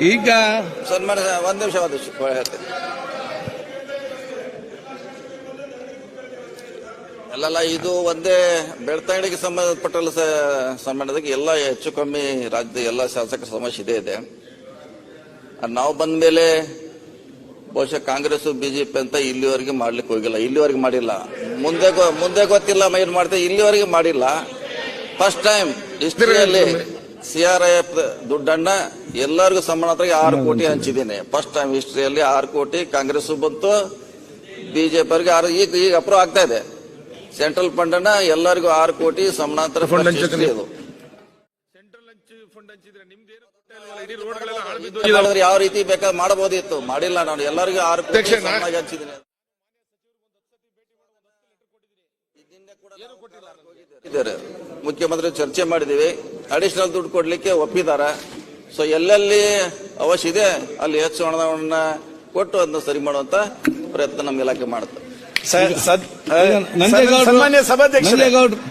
ಈಗ ಸನ್ಮಾನ ಒಂದ್ ನಿಮಿಷ ಒಂದು ಹೇಳ್ತೇನೆ. ಅಲ್ಲಲ್ಲ ಇದು ಒಂದೇ ಬೆಳ್ತಂಗಡಿಗೆ ಸಂಬಂಧಪಟ್ಟಲ್ಲ ಸಂಬಂಧಕ್ಕೆ ಎಲ್ಲ ಹೆಚ್ಚು ಕಮ್ಮಿ ರಾಜ್ಯದ ಎಲ್ಲ ಶಾಸಕರ ಸಮಸ್ಯೆ ಇದೆ ಇದೆ. ನಾವು ಬಂದ ಮೇಲೆ ಬಹುಶಃ ಕಾಂಗ್ರೆಸ್ ಬಿಜೆಪಿ ಅಂತ ಇಲ್ಲಿವರೆಗೆ ಮಾಡ್ಲಿಕ್ಕೆ ಹೋಗಿಲ್ಲ. ಇಲ್ಲಿವರೆಗೆ ಮಾಡಿಲ್ಲ. ಮುಂದೆ ಮುಂದೆ ಗೊತ್ತಿಲ್ಲ ಏನ್ ಮಾಡ್ತೇವೆ ಇಲ್ಲಿವರೆಗೆ ಮಾಡಿಲ್ಲ. ಫಸ್ಟ್ ಟೈಮ್ ಹಿಸ್ಟ್ರಿಯಲ್ಲಿ ಸಿ ಆರ್ ಐ ಎಫ್ ದುಡ್ಡನ್ನ ಎಲ್ಲರಿಗೂ ಸಮಾನವಾಗಿ ಆರು ಕೋಟಿ ಹಂಚಿದ್ದೀನಿ. ಫಸ್ಟ್ ಟೈಮ್ ಹಿಸ್ಟ್ರಿಯಲ್ಲಿ ಆರು ಕೋಟಿ ಕಾಂಗ್ರೆಸ್ ಬಂತು ಬಿಜೆಪಿ ಅವರಿಗೆ ಆರು ಈಗ ಈಗ ಅಪ್ರೂವ್ ಆಗ್ತಾ ಇದೆ. ಸೆಂಟ್ರಲ್ ಫಂಡ್ ಅನ್ನ ಎಲ್ಲರಿಗೂ ಆರು ಕೋಟಿ ಸಮಾನಾಂತರ ಇದು ಮಾಡಿದ್ರೆ ಯಾವ ರೀತಿ ಬೇಕಾದ್ರೆ ಮಾಡಬಹುದಿತ್ತು? ಮಾಡಿಲ್ಲ ನಾನು. ಎಲ್ಲರಿಗೂ ಆರು ಕೋಟಿ ಹಂಚಿದ್ದೀನಿ. ಮುಖ್ಯಮಂತ್ರಿ ಚರ್ಚೆ ಮಾಡಿದೀವಿ ಅಡಿಷನಲ್ ದುಡ್ಡು ಕೊಡ್ಲಿಕ್ಕೆ ಒಪ್ಪಿದ್ದಾರೆ ಸೊ ಎಲ್ಲೆಲ್ಲಿ ಅವಶ್ಯ ಇದೆ ಅಲ್ಲಿ ಹೆಚ್ಚು ಹಣವನ್ನ ಕೊಟ್ಟು ಅದನ್ನ ಸರಿ ಮಾಡುವಂತ ಪ್ರಯತ್ನ ನಮ್ಮ ಇಲಾಖೆ ಮಾಡುತ್ತೆ. ಸನ್ಮಾನ್ಯ ಸಭಾಧ್ಯಕ್ಷರೇ. ನಂಜೇಗೌಡ್ರು